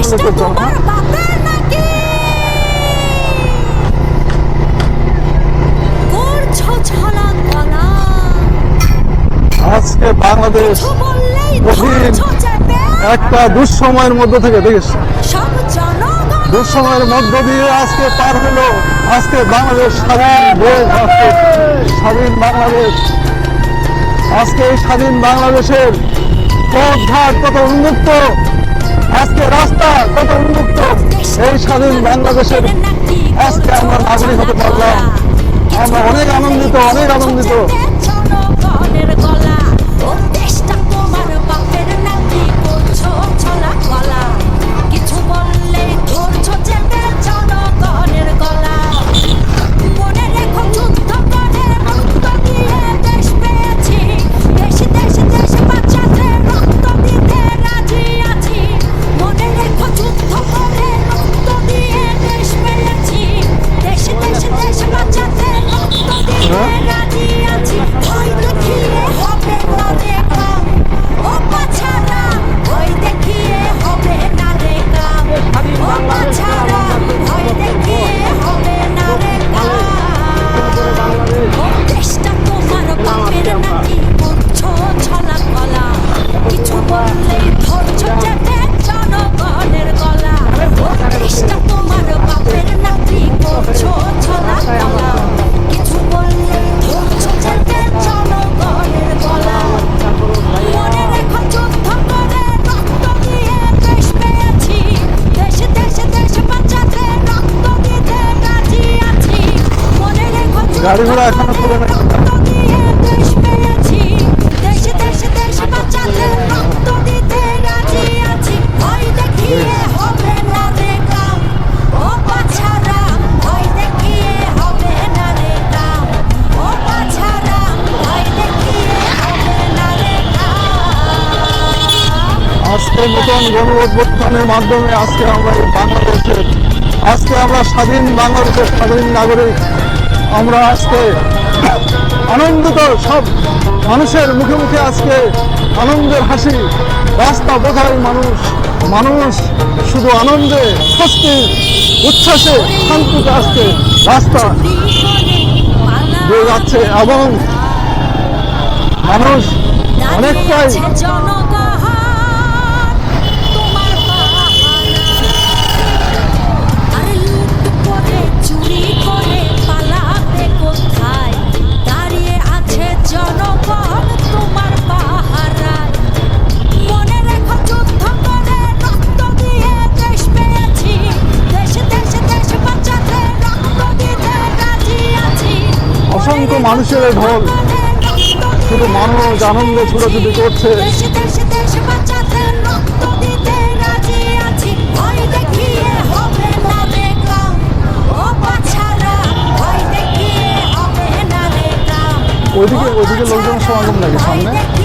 আসছে তো জমা আজকে বাংলাদেশ কঠিন একটা দুঃসময়ের মধ্য থেকে দেখিস? দুঃসময়ের মধ্য দিয়ে আজকে পার হলো। আজকে বাংলাদেশ স্বাধীন স্বাধীন বাংলাদেশ। আজকে এই স্বাধীন বাংলাদেশের পথ ঘাট কত উন্মুক্ত। আজকে রাস্তা কত উন্মুক্ত। এই স্বাধীন বাংলাদেশের আজকে আমরা নাগরিক হতে পারলাম। আমরা অনেক আনন্দিত অনেক আনন্দিত। গাড়ি ঘোড়া এখনও খুলে নাই। আজকে নতুন গণঅভ্যুত্থানের মাধ্যমে আজকে আমরা বাংলাদেশের আজকে আমরা স্বাধীন বাংলাদেশের স্বাধীন নাগরিক। আমরা আজকে আনন্দিত সব মানুষের মুখে মুখে আজকে আনন্দের হাসি, রাস্তা বোঝায় মানুষ। মানুষ শুধু আনন্দে স্বস্তি, উচ্ছ্বাসে শান্তিতে আজকে রাস্তা যাচ্ছে এবং মানুষ অনেকটাই মানুষের ঢোল। শুধু মানুষ আনন্দ ছুটাছুটি করছে। ওইদিকে ওইদিকে লোকজন সমাগম লাগে সামনে?